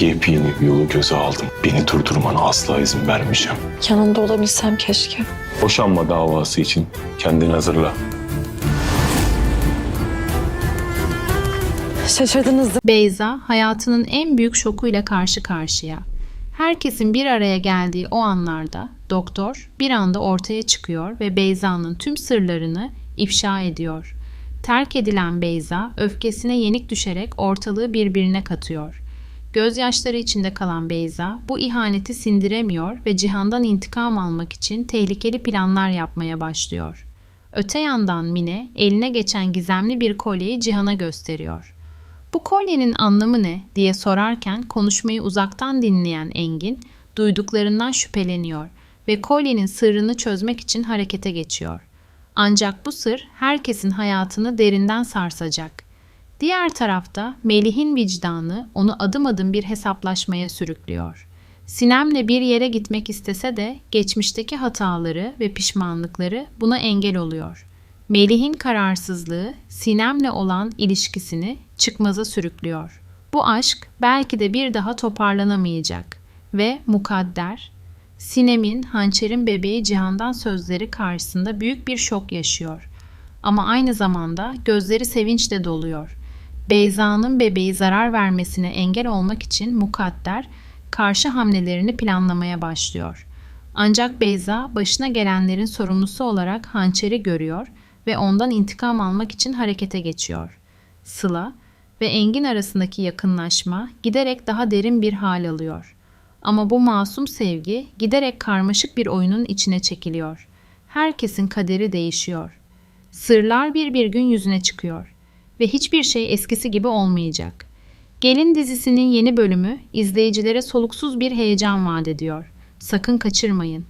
Yepyeni bir yolu göze aldım. Beni durdurmana asla izin vermeyeceğim. Yanında olabilsem keşke. Boşanma davası için kendini hazırla. Şaşırdınız değil Beyza hayatının en büyük şokuyla karşı karşıya. Herkesin bir araya geldiği o anlarda doktor bir anda ortaya çıkıyor ve Beyza'nın tüm sırlarını ifşa ediyor. Terk edilen Beyza öfkesine yenik düşerek ortalığı birbirine katıyor. Gözyaşları içinde kalan Beyza bu ihaneti sindiremiyor ve Cihan'dan intikam almak için tehlikeli planlar yapmaya başlıyor. Öte yandan Mine eline geçen gizemli bir kolyeyi Cihan'a gösteriyor. Bu kolyenin anlamı ne diye sorarken konuşmayı uzaktan dinleyen Engin duyduklarından şüpheleniyor ve kolyenin sırrını çözmek için harekete geçiyor. Ancak bu sır herkesin hayatını derinden sarsacak. Diğer tarafta Melih'in vicdanı onu adım adım bir hesaplaşmaya sürüklüyor. Sinem'le bir yere gitmek istese de geçmişteki hataları ve pişmanlıkları buna engel oluyor. Melih'in kararsızlığı Sinem'le olan ilişkisini çıkmaza sürüklüyor. Bu aşk belki de bir daha toparlanamayacak ve mukadder Sinem'in hançerin bebeği Cihan'dan sözleri karşısında büyük bir şok yaşıyor. Ama aynı zamanda gözleri sevinçle doluyor. Beyza'nın bebeği zarar vermesine engel olmak için mukadder karşı hamlelerini planlamaya başlıyor. Ancak Beyza başına gelenlerin sorumlusu olarak hançeri görüyor ve ondan intikam almak için harekete geçiyor. Sıla ve Engin arasındaki yakınlaşma giderek daha derin bir hal alıyor. Ama bu masum sevgi giderek karmaşık bir oyunun içine çekiliyor. Herkesin kaderi değişiyor. Sırlar bir bir gün yüzüne çıkıyor ve hiçbir şey eskisi gibi olmayacak. Gelin dizisinin yeni bölümü izleyicilere soluksuz bir heyecan vaat ediyor. Sakın kaçırmayın.